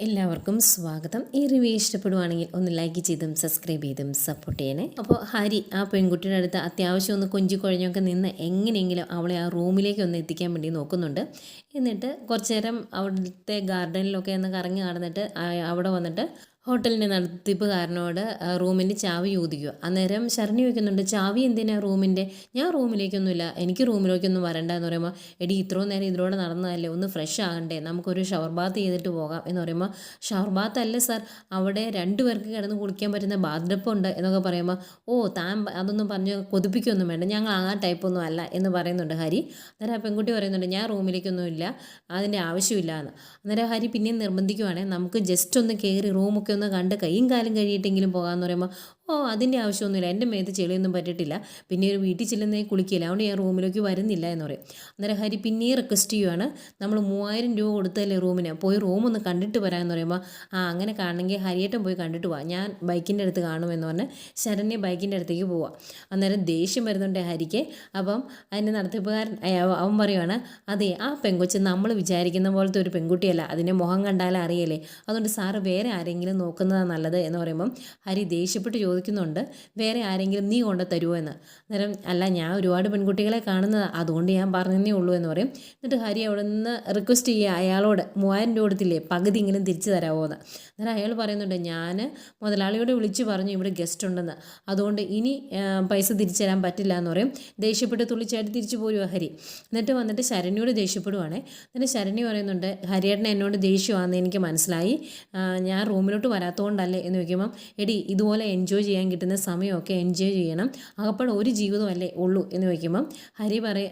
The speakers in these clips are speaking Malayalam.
എല്ലാവർക്കും സ്വാഗതം. ഈ റിവ്യൂ ഇഷ്ടപ്പെടുവാണെങ്കിൽ ഒന്ന് ലൈക്ക് ചെയ്തും സബ്സ്ക്രൈബ് ചെയ്തും സപ്പോർട്ട് ചെയ്യണേ. അപ്പോൾ ഹരി ആ പെൺകുട്ടിയുടെ അടുത്ത് അത്യാവശ്യം ഒന്ന് കൊഞ്ചി കുഴഞ്ഞൊക്കെ നിന്ന് എങ്ങനെയെങ്കിലും അവളെ ആ റൂമിലേക്ക് ഒന്ന് എത്തിക്കാൻ വേണ്ടി നോക്കുന്നുണ്ട്. എന്നിട്ട് കുറച്ചു നേരം അവിടുത്തെ ഗാർഡനിലൊക്കെ ഒന്ന് കറങ്ങി നടന്നിട്ട് അവിടെ വന്നിട്ട് ഹോട്ടലിന്റെ നടത്തിപ്പുകാരനോട് റൂമിന്റെ ചാവി ചോദിക്കുക അന്നേരം ശരണി ചോദിക്കുന്നുണ്ട് ചാവി എന്തിനാണ് റൂമിന്റെ? ഞാൻ റൂമിലേക്കൊന്നുമില്ല. എനിക്ക് റൂമിലേക്കൊന്നും വരണ്ട എന്ന് പറയുമ്പോൾ എടി ഇത്രയും നേരം ഇതിലൂടെ നടന്നതല്ലേ? ഒന്ന് ഫ്രഷ് ആകണ്ടേ? നമുക്കൊരു ഷവർ ബാത്ത് ചെയ്തിട്ട് പോകാം എന്ന് പറയുമ്പോൾ ഷവർ ബാത്ത് അല്ല സാർ. അവിടെ രണ്ടു പേർക്ക് കിടന്ന് കുളിക്കാൻ പറ്റുന്ന ബാത്ടപ്പ് ഉണ്ട് എന്നൊക്കെ പറയുമ്പോൾ ഓ താൻ അതൊന്നും പറഞ്ഞ് കൊതിപ്പിക്കൊന്നും വേണ്ട. ഞങ്ങൾ ആ ടൈപ്പൊന്നും അല്ല എന്ന് പറയുന്നുണ്ട് ഹരി. അന്നേരം ആ പെൺകുട്ടി പറയുന്നുണ്ട് ഞാൻ റൂമിലേക്കൊന്നും ഇല്ല അതിന്റെ ആവശ്യമില്ല എന്ന് അന്നേരം ഹരി പിന്നെയും നിർബന്ധിക്കുവാണെങ്കിൽ നമുക്ക് ജസ്റ്റ് ഒന്ന് കയറി റൂമൊക്കെ ഒന്ന് കണ്ട് കൈയും കാലും കഴിയിട്ടെങ്കിലും പോകാമെന്ന് പറയുമ്പോൾ ഓ അതിന്റെ ആവശ്യമൊന്നുമില്ല. എന്റെ മേത്ത് ചെളിയൊന്നും പറ്റിയിട്ടില്ല. പിന്നെ ഒരു വീട്ടിൽ ചെല്ലുന്നേ കുളിക്കില്ല അതുകൊണ്ട് ഞാൻ റൂമിലേക്ക് വരുന്നില്ല എന്ന് പറയും. അന്നേരം ഹരി പിന്നെയും റിക്വസ്റ്റ് ചെയ്യുവാണ്. നമ്മൾ മൂവായിരം രൂപ കൊടുത്തല്ലേ റൂമിന്? പോയി റൂം ഒന്ന് കണ്ടിട്ട് വരാമെന്ന് പറയുമ്പോൾ ആ അങ്ങനെ കാണണമെങ്കിൽ ഹരിയേട്ടൻ പോയി കണ്ടിട്ട് പോവാം ഞാൻ ബൈക്കിന്റെ അടുത്ത് കാണുമെന്ന് പറഞ്ഞ് ശരണ്യ ബൈക്കിന്റെ അടുത്തേക്ക് പോവാം. അന്നേരം ദേഷ്യം വരുന്നുണ്ട് ഹരിക്ക്. അപ്പം അതിന്റെ നടത്തിപ്പുകാരൻ അവൻ പറയുവാണ് അതെ ആ പെങ്കൊച്ച് നമ്മൾ വിചാരിക്കുന്ന പോലത്തെ ഒരു പെൺകുട്ടിയല്ല. അതിന്റെ മുഖം കണ്ടാലേ അറിയല്ലേ. അതുകൊണ്ട് സാറ് വേറെ ആരെങ്കിലും നോക്കുന്നതാണ് നല്ലത് എന്ന് പറയുമ്പം ഹരി ദേഷ്യപ്പെട്ട് ചോദിക്കുന്നുണ്ട് വേറെ ആരെങ്കിലും നീ കൊണ്ട് തരുമോ എന്ന്? അന്നേരം അല്ല ഞാൻ ഒരുപാട് പെൺകുട്ടികളെ കാണുന്നത് അതുകൊണ്ട് ഞാൻ പറഞ്ഞതേ ഉള്ളൂ എന്ന് പറയും. എന്നിട്ട് ഹരി അവിടെ നിന്ന് റിക്വസ്റ്റ് ചെയ്യുക അയാളോട് മൂവായിരം രൂപ കൊടുത്തില്ലേ പകുതി ഇങ്ങനെ തിരിച്ചു തരാമോ എന്ന്. അന്നേരം അയാൾ പറയുന്നുണ്ട് ഞാൻ മുതലാളിയോട് വിളിച്ച് പറഞ്ഞു ഇവിടെ ഗസ്റ്റ് ഉണ്ടെന്ന്. അതുകൊണ്ട് ഇനി പൈസ തിരിച്ചു തരാൻ പറ്റില്ല എന്ന് പറയും. ദേഷ്യപ്പെട്ട് തുള്ളിച്ചായിട്ട് തിരിച്ചു പോരുക ഹരി? എന്നിട്ട് വന്നിട്ട് ശരണിയോട് ദേഷ്യപ്പെടുവാണേ. എന്നിട്ട് ശരണി പറയുന്നുണ്ട് ഹരിയേട്ടൻ എന്നോട് ദേഷ്യമാണെന്ന് എനിക്ക് മനസ്സിലായി. ഞാൻ റൂമിലോട്ട് വരാത്തതുകൊണ്ടല്ലേ? എന്ന് ചോദിക്കുമ്പം എടി ഇതുപോലെ എൻജോയ് ചെയ്യാൻ കിട്ടുന്ന സമയമൊക്കെ എൻജോയ് ചെയ്യണം. അകപ്പാട് ഒരു ജീവിതമല്ലേ ഉള്ളൂ എന്ന് ചോദിക്കുമ്പം ഹരി പറയ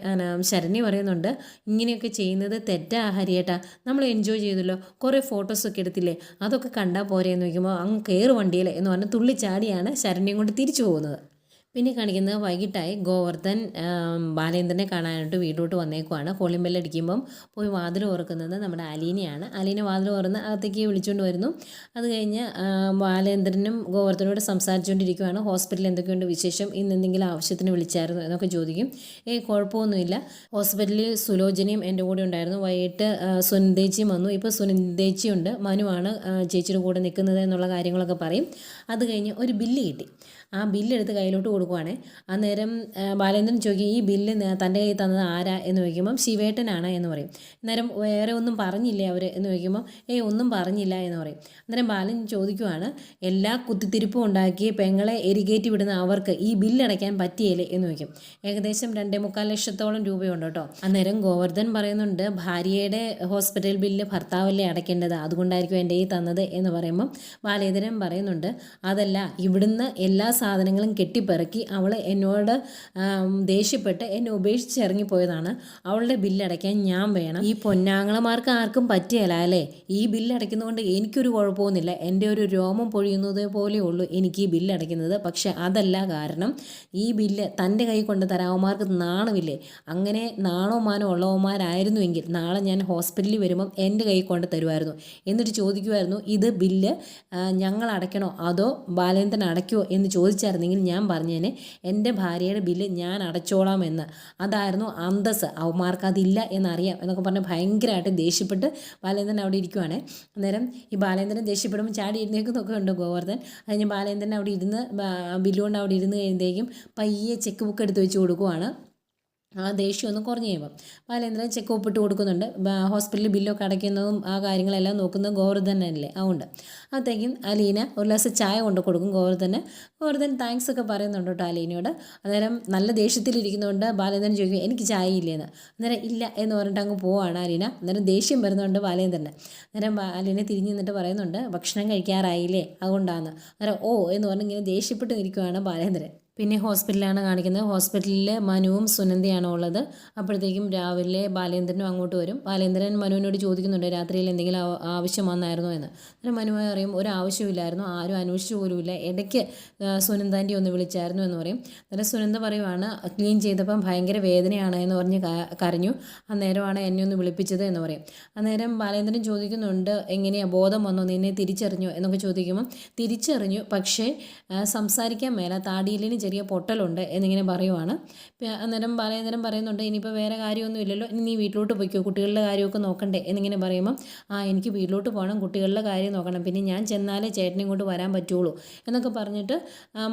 ശരണ്യ പറയുന്നുണ്ട് ഇങ്ങനെയൊക്കെ ചെയ്യുന്നത് തെറ്റാ ഹരിയേട്ടാ. നമ്മൾ എൻജോയ് ചെയ്തല്ലോ. കുറേ ഫോട്ടോസൊക്കെ എടുത്തില്ലേ? അതൊക്കെ കണ്ടാൽ പോരെ എന്ന് ചോദിക്കുമ്പോൾ അങ്ങ് കയറ് വണ്ടിയിലെ എന്ന് പറഞ്ഞ് തുള്ളിച്ചാടിയാണ് ശരണ്യം കൊണ്ട് തിരിച്ചു പോകുന്നത്. പിന്നെ കാണിക്കുന്നത് വൈകിട്ടായി ഗോവർദ്ധൻ ബാലേന്ദ്രനെ കാണാനായിട്ട് വീട്ടിലോട്ട് വന്നേക്കുവാണ്. കോളിംഗ് ബെല്ലടിക്കുമ്പം പോയി വാതിൽ ഓർക്കുന്നത് നമ്മുടെ അലീനയാണ്. അലീന വാതിൽ ഓർന്ന് അകത്തേക്ക് വിളിച്ചുകൊണ്ട് വരുന്നു. അത് കഴിഞ്ഞ് ബാലേന്ദ്രനും ഗോവർദ്ധനോട് സംസാരിച്ചുകൊണ്ടിരിക്കുവാണ് ഹോസ്പിറ്റലിൽ എന്തൊക്കെയുണ്ട് വിശേഷം? ഇന്ന് എന്തെങ്കിലും ആവശ്യത്തിന് വിളിച്ചായിരുന്നു എന്നൊക്കെ ചോദിക്കും. ഏയ് കുഴപ്പമൊന്നുമില്ല. ഹോസ്പിറ്റലിൽ സുലോചനയും എന്റെ കൂടെ ഉണ്ടായിരുന്നു. വൈകിട്ട് സുനിതേച്ചിയും വന്നു. ഇപ്പോൾ സുനിതേച്ചിയുണ്ട് മനുവാണ് ചേച്ചിയുടെ കൂടെ നിൽക്കുന്നത് എന്നുള്ള കാര്യങ്ങളൊക്കെ പറയും. അത് കഴിഞ്ഞ് ഒരു ബില്ല് കിട്ടി. ആ ബില്ലെടുത്ത് കയ്യിലോട്ട് കൊടുക്കുവാണ്. അന്നേരം ബാലേന്ദ്രൻ ചോദിക്കും ഈ ബില്ല് തന്റെ കയ്യിൽ തന്നത് ആരാ? എന്ന് ചോദിക്കുമ്പം ശിവേട്ടനാണ് എന്ന് പറയും. അന്നേരം വേറെ ഒന്നും പറഞ്ഞില്ലേ അവർ എന്ന് ചോദിക്കുമ്പം ഏയ് ഒന്നും പറഞ്ഞില്ല എന്ന് പറയും. അന്നേരം ബാലൻ ചോദിക്കുവാണ് എല്ലാ കുത്തിത്തിരിപ്പും ഉണ്ടാക്കി പെങ്ങളെ എരികേറ്റി വിടുന്ന അവർക്ക് ഈ ബില്ലടയ്ക്കാൻ പറ്റിയല്ലേ എന്ന് ചോദിക്കും. ഏകദേശം രണ്ടേ മുക്കാൽ ലക്ഷത്തോളം രൂപയുണ്ട് കേട്ടോ. അന്നേരം ഗോവർദ്ധൻ പറയുന്നുണ്ട് ഭാര്യയുടെ ഹോസ്പിറ്റൽ ബില്ല് ഭർത്താവല്ലേ അടയ്ക്കേണ്ടത്? അതുകൊണ്ടായിരിക്കും എന്റെ ഈ തന്നത്? എന്ന് പറയുമ്പം ബാലേന്ദ്രൻ പറയുന്നുണ്ട് അതല്ല ഇവിടുന്ന് എല്ലാ സാധനങ്ങളും കെട്ടിപ്പിറക്കി അവൾ എന്നോട് ദേഷ്യപ്പെട്ട് എന്നെ ഉപേക്ഷിച്ച് ഇറങ്ങിപ്പോയതാണ്. അവളുടെ ബില്ലടയ്ക്കാൻ ഞാൻ വേണം. ഈ പൊന്നാങ്ങളമാർക്ക് ആർക്കും പറ്റിയല്ല അല്ലേ? ഈ ബില്ലടയ്ക്കുന്നതുകൊണ്ട് എനിക്കൊരു കുഴപ്പമൊന്നുമില്ല. എന്റെ ഒരു രോമം പൊഴിയുന്നത് പോലെ ഉള്ളൂ എനിക്ക് ഈ ബില്ലടയ്ക്കുന്നത് പക്ഷെ അതല്ല കാരണം ഈ ബില്ല് തന്റെ കൈ കൊണ്ട് തരാവന്മാർക്ക് നാണമില്ലേ? അങ്ങനെ നാണോ മാനോ ഉള്ളവന്മാരായിരുന്നുവെങ്കിൽ നാളെ ഞാൻ ഹോസ്പിറ്റലിൽ വരുമ്പം എന്റെ കൈ കൊണ്ട് തരുമായിരുന്നു. എന്നിട്ട് ചോദിക്കുമായിരുന്നു ഇത് ബില്ല് ഞങ്ങൾ അടയ്ക്കണോ? അതോ ബാലേന്ദ്രൻ അടയ്ക്കുമോ എന്ന് ചോദിച്ചായിരുന്നെങ്കിൽ ഞാൻ പറഞ്ഞേനെ എന്റെ ഭാര്യയുടെ ബില്ല് ഞാൻ അടച്ചോളാം എന്ന്. അതായിരുന്നു അന്തസ് അവന്മാർക്ക് അതില്ല എന്നറിയാം. എന്നൊക്കെ പറഞ്ഞ് ഭയങ്കരമായിട്ട് ദേഷ്യപ്പെട്ട് ബാലേന്ദ്രൻ അവിടെ ഇരിക്കുവാണേ. അന്നേരം ഈ ബാലേന്ദ്രൻ ദേഷ്യപ്പെടുമ്പോൾ ചാടി ഇരുന്നേക്കുന്നൊക്കെ ഉണ്ട് ഗോവർദ്ധൻ. അതിന് ബാലേന്ദ്രൻ അവിടെ ഇരുന്ന് ബില്ലുകൊണ്ട് അവിടെ ഇരുന്ന് കഴിയുമ്പോഴേക്കും പയ്യെ ചെക്ക് ബുക്ക് എടുത്ത് വെച്ച് കൊടുക്കുവാണ്. ആ ദേഷ്യം ഒന്ന് കുറഞ്ഞു കഴിയുമ്പം. ബാലേന്ദ്രൻ ചെക്ക് ഒപ്പിട്ട് കൊടുക്കുന്നുണ്ട്. ഹോസ്പിറ്റലിൽ ബില്ലൊക്കെ അടയ്ക്കുന്നതും ആ കാര്യങ്ങളെല്ലാം നോക്കുന്നത് ഗോവർദ്ധൻ അല്ലേ അതുകൊണ്ട്. അപ്പോഴത്തേക്കും അലീന ഒരു ഗ്ലാസ് ചായ കൊണ്ട് കൊടുക്കും ഗോവർദ്ധന്. ഗോവർദ്ധൻ താങ്ക്സ് ഒക്കെ പറയുന്നുണ്ട് കേട്ടോ അലീനയോട്. അന്നേരം നല്ല ദേഷ്യത്തിലിരിക്കുന്നതുകൊണ്ട് ബാലേന്ദ്രൻ ചോദിക്കും എനിക്ക് ചായ ഇല്ലേന്ന്? അന്നേരം ഇല്ല എന്ന് പറഞ്ഞിട്ട് അങ്ങ് പോവാണ് അലീന. അന്നേരം ദേഷ്യം വരുന്നുണ്ട് ബാലേന്ദ്രന്. അന്നേരം അലീന തിരിഞ്ഞ് നിന്നിട്ട് പറയുന്നുണ്ട് ഭക്ഷണം കഴിക്കാറായില്ലേ? അതുകൊണ്ടാണ് അന്നേരം ഓ എന്ന് പറഞ്ഞ് ഇങ്ങനെ ദേഷ്യപ്പെട്ട് നിൽക്കുവാണ് ബാലേന്ദ്രൻ. പിന്നെ ഹോസ്പിറ്റലാണ് കാണിക്കുന്നത്. ഹോസ്പിറ്റലിൽ മനുവും സുനന്ദയാണ് ഉള്ളത്. അപ്പോഴത്തേക്കും രാവിലെ ബാലേന്ദ്രനും അങ്ങോട്ട് വരും. ബാലേന്ദ്രൻ മനുവിനോട് ചോദിക്കുന്നുണ്ട് രാത്രിയിൽ എന്തെങ്കിലും ആവശ്യം വന്നായിരുന്നോ? എന്ന്. അന്നേരം മനു പറയും ഒരു ആവശ്യമില്ലായിരുന്നു ആരും അന്വേഷിച്ചു പോലുമില്ല ഇടയ്ക്ക് സുനന്ദാന്റെ ഒന്ന് വിളിച്ചായിരുന്നു എന്ന് പറയും. അന്നേരം സുനന്ദ പറയുവാണ് ക്ലീൻ ചെയ്തപ്പം ഭയങ്കര വേദനയാണ് എന്ന് പറഞ്ഞ് കരഞ്ഞു. അന്നേരമാണ് എന്നെ ഒന്ന് വിളിപ്പിച്ചത് എന്ന് പറയും. അന്നേരം ബാലേന്ദ്രൻ ചോദിക്കുന്നുണ്ട് എങ്ങനെയാണ് ബോധം വന്നോ? നിന്നെ തിരിച്ചറിഞ്ഞു? എന്നൊക്കെ ചോദിക്കുമ്പോൾ തിരിച്ചറിഞ്ഞു. പക്ഷേ സംസാരിക്കാൻ മേല. താടിയിലിന് ചെറിയ പൊട്ടലുണ്ട് എന്നിങ്ങനെ പറയുവാണ്. അന്നേരം പറയുന്നേരം പറയുന്നുണ്ട് ഇനിയിപ്പോൾ വേറെ കാര്യമൊന്നും ഇല്ലല്ലോ ഇനി നീ വീട്ടിലോട്ട് പോയിക്കോ കുട്ടികളുടെ കാര്യമൊക്കെ നോക്കണ്ടേ? എന്നിങ്ങനെ പറയുമ്പോൾ ആ എനിക്ക് വീട്ടിലോട്ട് പോകണം കുട്ടികളുടെ കാര്യം നോക്കണം പിന്നെ ഞാൻ ചെന്നാലേ ചേട്ടനെ ഇങ്ങോട്ട് വരാൻ പറ്റുള്ളൂ. എന്നൊക്കെ പറഞ്ഞിട്ട്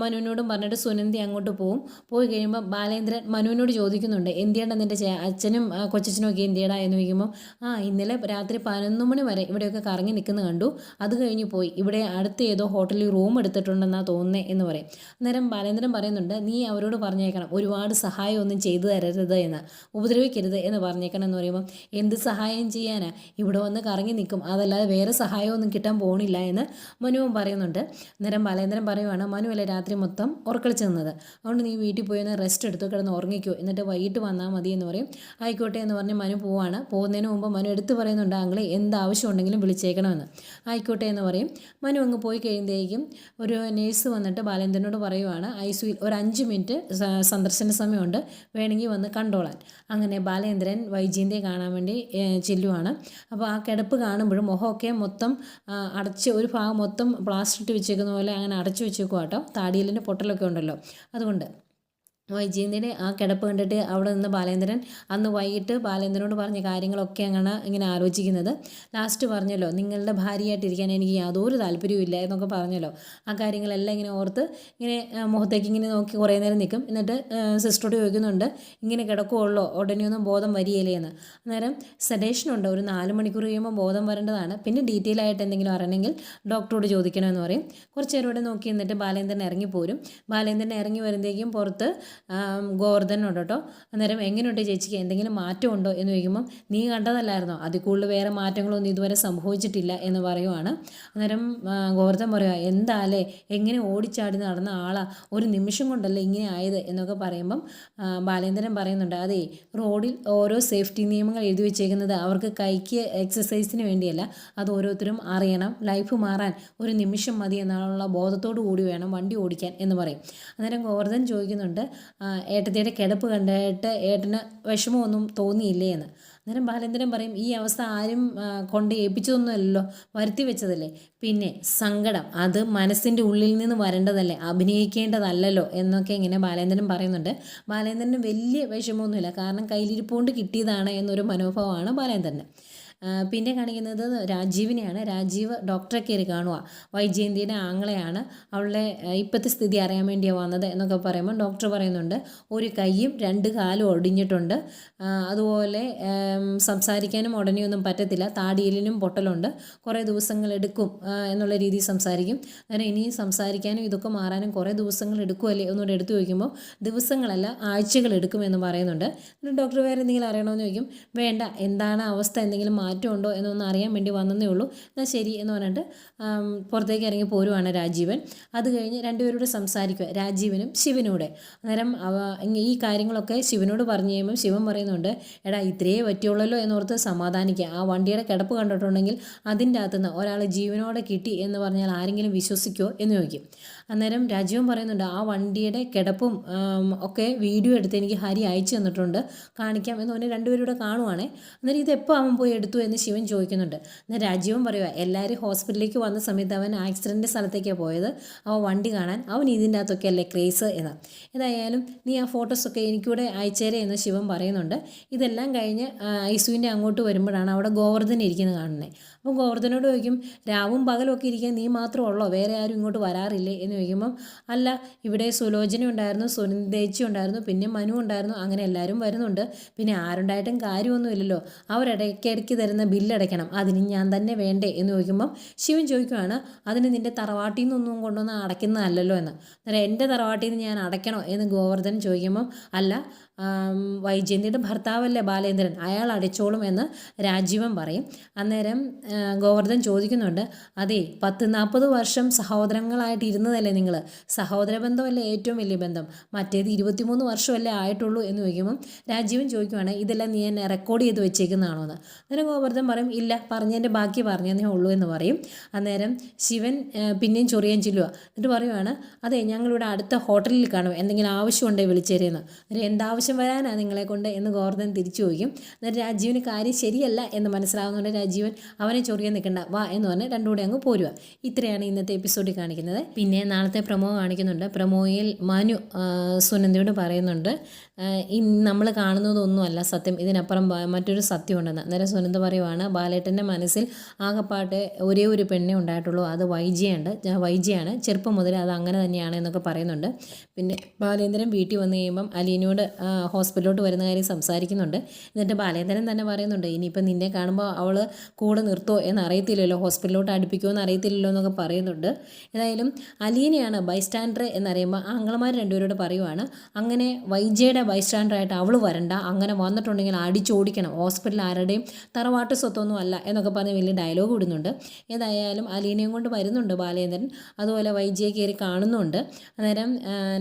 മനുവിനോടും പറഞ്ഞിട്ട് സുനന്ദി അങ്ങോട്ട് പോകും പോയി കഴിയുമ്പോൾ ബാലേന്ദ്രൻ മനുവിനോട് ചോദിക്കുന്നുണ്ട് എന്തിയാണ്ടാ നിന്റെ അച്ഛനും കൊച്ചച്ഛനും ഒക്കെ എന്തിയടാ? എന്ന് ചോദിക്കുമ്പോൾ ആ ഇന്നലെ രാത്രി പതിനൊന്ന് മണി വരെ ഇവിടെയൊക്കെ കറങ്ങി നിൽക്കുന്ന കണ്ടു. അത് കഴിഞ്ഞ് പോയി. ഇവിടെ അടുത്ത് ഏതോ ഹോട്ടലിൽ റൂം എടുത്തിട്ടുണ്ടെന്നാണ് തോന്നുന്നത് എന്ന് പറയും. അന്നേരം ബാലേന്ദ്രൻ പറയുന്നുണ്ട് നീ അവരോട് പറഞ്ഞേക്കണം ഒരുപാട് സഹായം ഒന്നും ചെയ്തു തരരുത് എന്ന് ഉപദ്രവിക്കരുത് എന്ന് പറഞ്ഞേക്കണം എന്ന് പറയുമ്പോൾ എന്ത് സഹായം ചെയ്യാനാ? ഇവിടെ വന്ന് കറങ്ങി നിൽക്കും അതല്ലാതെ വേറെ സഹായമൊന്നും കിട്ടാൻ പോണില്ല എന്ന് മനുവും പറയുന്നുണ്ട്. അന്നേരം ബാലേന്ദ്രൻ പറയുവാണ് മനു അല്ലേ രാത്രി മൊത്തം ഉറക്കളിച്ച് നിന്നത്? അതുകൊണ്ട് നീ വീട്ടിൽ പോയി ഒന്ന് റെസ്റ്റ് എടുത്തു കിടന്ന് ഉറങ്ങിക്കോ എന്നിട്ട് വൈകിട്ട് വന്നാൽ മതി എന്ന് പറയും. ആയിക്കോട്ടെ എന്ന് പറഞ്ഞ് മനു പോവാണ്. പോകുന്നതിന് മുമ്പ് മനു എടുത്ത് പറയുന്നുണ്ട് അങ്ങളെ എന്ത് ആവശ്യം ഉണ്ടെങ്കിലും വിളിച്ചേക്കണമെന്ന്. ആയിക്കോട്ടെ എന്ന് പറയും. മനു അങ്ങ് പോയി കഴിയുമ്പോഴേക്കും ഒരു നേഴ്സ് വന്നിട്ട് ബാലേന്ദ്രനോട് പറയുവാണ് ഐ സിയിൽ ഒരു അഞ്ച് മിനിറ്റ് സന്ദർശന സമയമുണ്ട്. വേണമെങ്കിൽ വന്ന് കണ്ടോളാൻ. അങ്ങനെ ബാലേന്ദ്രൻ വൈജയന്തിയെ കാണാൻ വേണ്ടി ചെല്ലുവാണ്. അപ്പോൾ ആ കിടപ്പ് കാണുമ്പോഴും മുഖമൊക്കെ മൊത്തം അടച്ച് ഒരു ഭാഗം മൊത്തം പ്ലാസ്റ്റർ ഇട്ട് വെച്ചേക്കുന്ന പോലെ അങ്ങനെ അടച്ചു വെച്ചേക്കുക കേട്ടോ പൊട്ടലൊക്കെ ഉണ്ടല്ലോ. അതുകൊണ്ട് വൈജയന്തിയുടെ ആ കിടപ്പ് കണ്ടിട്ട് അവിടെ നിന്ന് ബാലേന്ദ്രൻ അന്ന് വൈകിട്ട് ബാലേന്ദ്രനോട് പറഞ്ഞ കാര്യങ്ങളൊക്കെ അങ്ങനെ ഇങ്ങനെ ആലോചിക്കുന്നത്. ലാസ്റ്റ് പറഞ്ഞല്ലോ നിങ്ങളുടെ ഭാര്യയായിട്ടിരിക്കാൻ എനിക്ക് യാതൊരു താല്പര്യവും ഇല്ല എന്നൊക്കെ പറഞ്ഞല്ലോ. ആ കാര്യങ്ങളെല്ലാം ഇങ്ങനെ ഓർത്ത് ഇങ്ങനെ മുഖത്തേക്ക് ഇങ്ങനെ നോക്കി കുറേ നേരം നിൽക്കും. എന്നിട്ട് സിസ്റ്ററോട് ചോദിക്കുന്നുണ്ട് ഇങ്ങനെ കിടക്കുള്ളോ ഉടനെയൊന്നും ബോധം വരികയില്ലേ? എന്ന്. അന്നേരം സെഡേഷനുണ്ട് ഒരു നാല് മണിക്കൂർ കഴിയുമ്പോൾ ബോധം വരേണ്ടതാണ്. പിന്നെ ഡീറ്റെയിൽ ആയിട്ട് എന്തെങ്കിലും അറിയണമെങ്കിൽ ഡോക്ടറോട് ചോദിക്കണമെന്ന് പറയും. കുറച്ച് നേരം നോക്കി എന്നിട്ട് ബാലേന്ദ്രൻ ഇറങ്ങിപ്പോരും. ബാലേന്ദ്രൻ ഇറങ്ങി വരുമ്പോഴേക്കും പുറത്ത് ആം, ഗോവർദ്ധനുണ്ട് കേട്ടോ. അന്നേരം എങ്ങനെയുണ്ട് ചേച്ചിക്ക്? എന്തെങ്കിലും മാറ്റമുണ്ടോ എന്ന് ചോദിക്കുമ്പം നീ കണ്ടതല്ലായിരുന്നോ? അതിൽ കൂടുതൽ വേറെ മാറ്റങ്ങളൊന്നും ഇതുവരെ സംഭവിച്ചിട്ടില്ല എന്ന് പറയുവാണ്. അന്നേരം ഗോവർദ്ധൻ പറയുക എന്താലേ? എങ്ങനെ ഓടിച്ചാടി നടന്ന ആളാ? ഒരു നിമിഷം കൊണ്ടല്ലേ ഇങ്ങനെ ആയത്? എന്നൊക്കെ പറയുമ്പം ബാലേന്ദ്രൻ പറയുന്നുണ്ട് അതെ റോഡിൽ ഓരോ സേഫ്റ്റി നിയമങ്ങൾ എഴുതി വെച്ചേക്കുന്നത് അവർക്ക് കൈക്ക് എക്സസൈസിന് വേണ്ടിയല്ല. അത് ഓരോരുത്തരും അറിയണം. ലൈഫ് മാറാൻ ഒരു നിമിഷം മതി എന്നുള്ള ബോധത്തോടു കൂടി വേണം വണ്ടി ഓടിക്കാൻ എന്ന് പറയും. അന്നേരം ഗോവർദ്ധൻ ചോദിക്കുന്നുണ്ട് ഏട്ടത്തിയുടെ കിടപ്പ് കണ്ടിട്ട് ഏട്ടന് വിഷമമൊന്നും തോന്നിയില്ലേ എന്ന് അന്നേരം ബാലേന്ദ്രൻ പറയും ഈ അവസ്ഥ ആരും കൊണ്ട് ഏൽപ്പിച്ചതൊന്നുമല്ലല്ലോ വരുത്തി വെച്ചതല്ലേ? പിന്നെ സങ്കടം അത് മനസ്സിന്റെ ഉള്ളിൽ നിന്ന് വരേണ്ടതല്ലേ അഭിനയിക്കേണ്ടതല്ലല്ലോ? എന്നൊക്കെ ഇങ്ങനെ ബാലേന്ദ്രൻ പറയുന്നുണ്ട്. ബാലേന്ദ്രന് വലിയ വിഷമമൊന്നുമില്ല കാരണം കയ്യിലിരിപ്പുകൊണ്ട് കിട്ടിയതാണ് എന്നൊരു മനോഭാവമാണ് ബാലേന്ദ്രന്. പിന്നെ കാണിക്കുന്നത് രാജീവിനെയാണ്. രാജീവ് ഡോക്ടറെ കയറി കാണുക വൈജയന്തിയുടെ ആങ്ങളെയാണ് അവളുടെ ഇപ്പോഴത്തെ സ്ഥിതി അറിയാൻ വേണ്ടിയാണ് വന്നത് എന്നൊക്കെ പറയുമ്പോൾ ഡോക്ടർ പറയുന്നുണ്ട് ഒരു കൈയും രണ്ട് കാലും ഒടിഞ്ഞിട്ടുണ്ട്. അതുപോലെ സംസാരിക്കാനും ഉടനെയൊന്നും പറ്റത്തില്ല. താടിയിലിനും പൊട്ടലുണ്ട്. കുറേ ദിവസങ്ങൾ എടുക്കും എന്നുള്ള രീതിയിൽ സംസാരിക്കും. അങ്ങനെ ഇനി സംസാരിക്കാനും ഇതൊക്കെ മാറാനും കുറേ ദിവസങ്ങൾ എടുക്കുമല്ലേ ഒന്നുകൂടെ എടുത്തു ചോദിക്കുമ്പോൾ ദിവസങ്ങളല്ല ആഴ്ചകൾ എടുക്കുമെന്ന് പറയുന്നുണ്ട്. ഡോക്ടർ വേറെ എന്തെങ്കിലും അറിയണമെന്ന് ചോദിക്കും വേണ്ട എന്താണ് അവസ്ഥ? എന്തെങ്കിലും മാറ്റമുണ്ടോ എന്നൊന്ന് അറിയാൻ വേണ്ടി വന്നതേ ഉള്ളൂ. എന്നാൽ ശരി എന്ന് പറഞ്ഞിട്ട് പുറത്തേക്ക് ഇറങ്ങി പോരുവാണ് രാജീവൻ. അത് കഴിഞ്ഞ് രണ്ടുപേരോട് സംസാരിക്കുക. രാജീവനും ശിവനൂടെ. അന്നേരം ഈ കാര്യങ്ങളൊക്കെ ശിവനോട് പറഞ്ഞു കഴിയുമ്പോൾ ശിവൻ പറയുന്നുണ്ട് എടാ ഇത്രയേ പറ്റുള്ളല്ലോ എന്നോർത്ത് സമാധാനിക്കുക. ആ വണ്ടിയുടെ കിടപ്പ് കണ്ടിട്ടുണ്ടെങ്കിൽ അതിന്റെ അകത്തുനിന്ന് ഒരാൾ ജീവനോടെ കിട്ടി എന്ന് പറഞ്ഞാൽ ആരെങ്കിലും വിശ്വസിക്കുമോ എന്ന് ചോദിക്കും. അന്നേരം രാജീവൻ പറയുന്നുണ്ട് ആ വണ്ടിയുടെ കിടപ്പും ഒക്കെ വീഡിയോ എടുത്ത് എനിക്ക് ഹരി അയച്ചു തന്നിട്ടുണ്ട്. കാണിക്കാം. എന്ന് പറഞ്ഞ് രണ്ടുപേരൂടെ കാണുവാണേ. അന്നേരം ഇത് എപ്പോൾ അവൻ പോയി എടുത്തു? എന്ന് ശിവൻ ചോദിക്കുന്നുണ്ട്. എന്നാൽ രാജീവൻ പറയുക എല്ലാവരും ഹോസ്പിറ്റലിലേക്ക് വന്ന സമയത്ത് അവൻ ആക്സിഡന്റ് സ്ഥലത്തേക്കാണ് പോയത്. അവൻ വണ്ടി കാണാൻ അവൻ ഇതിന്റെ അകത്തൊക്കെ അല്ലേ ക്രേസ്? എന്ന്. ഏതായാലും നീ ആ ഫോട്ടോസൊക്കെ എനിക്കൂടെ അയച്ചേരെ എന്ന് ശിവൻ പറയുന്നുണ്ട്. ഇതെല്ലാം കഴിഞ്ഞ് ഐസുവിന്റെ അങ്ങോട്ട് വരുമ്പോഴാണ് അവിടെ ഗോവർദ്ധൻ ഇരിക്കുന്നത് കാണുന്നത്. അപ്പോൾ ഗോവർദ്ധനോട് ചോദിക്കും രാവും പകലും ഒക്കെ ഇരിക്കാൻ നീ മാത്രമേ ഉള്ളോ? വേറെ ആരും ഇങ്ങോട്ട് വരാറില്ലേ? എന്ന് ചോദിക്കുമ്പം അല്ല ഇവിടെ സുലോചന ഉണ്ടായിരുന്നു സുനിന്ദേച്ചി ഉണ്ടായിരുന്നു പിന്നെ മനു ഉണ്ടായിരുന്നു അങ്ങനെ എല്ലാവരും വരുന്നുണ്ട്. പിന്നെ ആരുണ്ടായിട്ടും കാര്യമൊന്നുമില്ലല്ലോ. അവരിടയ്ക്കിടയ്ക്ക് തരുന്ന ബില്ലടയ്ക്കണം അതിന് ഞാൻ തന്നെ വേണ്ടേ? എന്ന് ചോദിക്കുമ്പം ശിവൻ ചോദിക്കുവാണ് അതിന് നിന്റെ തറവാട്ടിൽ നിന്നൊന്നും കൊണ്ടുവന്ന് അടയ്ക്കുന്നതല്ലല്ലോ എന്ന്. അന്നേരം എന്റെ തറവാട്ടിൽ നിന്ന് ഞാൻ അടയ്ക്കണോ? എന്ന് ഗോവർദ്ധൻ ചോദിക്കുമ്പം അല്ല വൈജയന്തിയുടെ ഭർത്താവല്ലേ ബാലേന്ദ്രൻ? അയാൾ അടിച്ചോളും എന്ന് രാജീവൻ പറയും. അന്നേരം ഗോവർദ്ധൻ ചോദിക്കുന്നുണ്ട് അതെ പത്ത് നാൽപ്പത് വർഷം സഹോദരങ്ങളായിട്ട് ഇരുന്നതല്ലേ നിങ്ങൾ സഹോദര ബന്ധമല്ലേ ഏറ്റവും വലിയ ബന്ധം? മറ്റേത് ഇരുപത്തിമൂന്ന് വർഷമല്ലേ ആയിട്ടുള്ളൂ? എന്ന് ചോദിക്കുമ്പം രാജീവൻ ചോദിക്കുവാണ് ഇതെല്ലാം നീ എന്നെ റെക്കോർഡ് ചെയ്ത് വെച്ചേക്കുന്നതാണോ എന്ന്? അന്നേരം ഗോവർദ്ധൻ പറയും ഇല്ല പറഞ്ഞതിന്റെ ബാക്കി പറഞ്ഞതേ ഉള്ളൂ എന്ന് പറയും. അന്നേരം ശിവൻ പിന്നെയും ചൊറിയാൻ ചെല്ലുക എന്നിട്ട് പറയുവാണ് അതെ ഞങ്ങളിവിടെ അടുത്ത ഹോട്ടലിൽ കാണും. എന്തെങ്കിലും ആവശ്യമുണ്ടെങ്കിൽ വിളിച്ചേരെന്ന് അന്നേരം എന്താവശ്യം ആവശ്യം വരാനാണ് നിങ്ങളെ കൊണ്ട് എന്ന് ഗോവർദ്ധൻ തിരിച്ചു ചോദിക്കും. എന്നിട്ട് രാജീവിന് കാര്യം ശരിയല്ല എന്ന് മനസ്സിലാവുന്നതുകൊണ്ട് രാജീവൻ അവനെ ചൊറിയാൻ നിൽക്കണ്ട വാ എന്ന് പറഞ്ഞ് രണ്ടുകൂടെ അങ്ങ് പോരുക ഇത്രയാണ് ഇന്നത്തെ എപ്പിസോഡിൽ കാണിക്കുന്നത്. പിന്നെ നാളത്തെ പ്രമോ കാണിക്കുന്നുണ്ട്. പ്രമോയിൽ മനു സുനന്ദയോട് പറയുന്നുണ്ട് നമ്മൾ കാണുന്നതൊന്നുമല്ല സത്യം ഇതിനപ്പുറം മറ്റൊരു സത്യം ഉണ്ടെന്ന് അന്നേരം സുനന്ദ പറയുവാണ് ബാലേട്ടന്റെ മനസ്സിൽ ആകപ്പാട്ട് ഒരേ ഒരു പെണ്ണേ ഉണ്ടായിട്ടുള്ളൂ. അത് വൈജയുണ്ട്. വൈജയാണ്. ചെറുപ്പം മുതൽ അത് അങ്ങനെ തന്നെയാണ് എന്നൊക്കെ പറയുന്നുണ്ട്. പിന്നെ ബാലേന്ദ്രൻ വീട്ടിൽ വന്നു കഴിയുമ്പം അലീനോട് ഹോസ്പിറ്റലിലോട്ട് വരുന്ന കാര്യം സംസാരിക്കുന്നുണ്ട്. എന്നിട്ട് ബാലേന്ദ്രൻ തന്നെ പറയുന്നുണ്ട് ഇനിയിപ്പം നിന്നെ കാണുമ്പോൾ അവൾ കൂടെ നിർത്തോ എന്ന് അറിയത്തില്ലല്ലോ ഹോസ്പിറ്റലിലോട്ട് അടുപ്പിക്കുമോ എന്ന് അറിയത്തില്ലല്ലോ എന്നൊക്കെ പറയുന്നുണ്ട്. ഏതായാലും അലീനയാണ് ബൈസ്റ്റാൻഡർ എന്നറിയുമ്പോൾ ആംഗളമാർ രണ്ടുപേരോട് പറയുവാണ് അങ്ങനെ വൈജയുടെ ബൈസ്റ്റാൻഡറായിട്ട് അവൾ വരണ്ട അങ്ങനെ വന്നിട്ടുണ്ടെങ്കിൽ അടിച്ചോടിക്കണം ഹോസ്പിറ്റലിൽ ആരുടെയും തറവാട്ട് സ്വത്തൊന്നും അല്ല എന്നൊക്കെ പറഞ്ഞ് വലിയ ഡയലോഗ് ഇടുന്നുണ്ട്. ഏതായാലും അലീനയും കൊണ്ട് വരുന്നുണ്ട് ബാലേന്ദ്രൻ അതുപോലെ വൈജയെ കയറി കാണുന്നുണ്ട്. അന്നേരം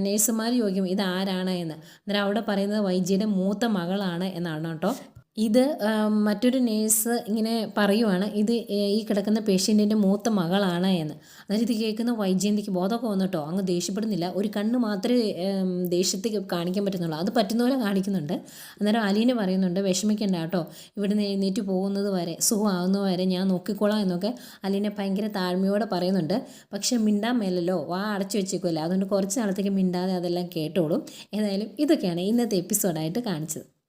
നേഴ്സുമാർ ചോദിക്കും ഇത് ആരാണ് എന്ന്. അന്നേരം അവിടെ പറയുന്നത് വൈജിയുടെ മൂത്ത മകളാണ് എന്നാണ് കേട്ടോ. ഇത് മറ്റൊരു നേഴ്സ് ഇങ്ങനെ പറയുവാണ് ഇത് ഈ കിടക്കുന്ന പേഷ്യന്റിന്റെ മൂത്ത മകളാണ് എന്ന്. അന്നേരം ഇത് കേൾക്കുന്ന വൈജയന്തിക്ക് ബോധമൊക്കെ വന്നിട്ടോ? അങ്ങ് ദേഷ്യപ്പെടുന്നില്ല. ഒരു കണ്ണ് മാത്രമേ ദേഷ്യത്തിൽ കാണിക്കാൻ പറ്റുന്നുള്ളൂ. അത് പറ്റുന്ന പോലെ കാണിക്കുന്നുണ്ട്. അന്നേരം അലീനെ പറയുന്നുണ്ട് വിഷമിക്കണ്ട കേട്ടോ. ഇവിടുന്ന് എഴുന്നേറ്റ് പോകുന്നത് വരെ സുഖമാകുന്ന വരെ ഞാൻ നോക്കിക്കോളാം എന്നൊക്കെ അലീനെ ഭയങ്കര താഴ്മയോടെ പറയുന്നുണ്ട്. പക്ഷെ മിണ്ടാൻ മേലല്ലോ? വാ അടച്ചു വെച്ചേക്കുമല്ലോ അതുകൊണ്ട് കുറച്ച് നാളത്തേക്ക് മിണ്ടാതെ അതെല്ലാം കേട്ടോളും. ഏതായാലും ഇതൊക്കെയാണ് ഇന്നത്തെ എപ്പിസോഡായിട്ട് കാണിച്ചത്.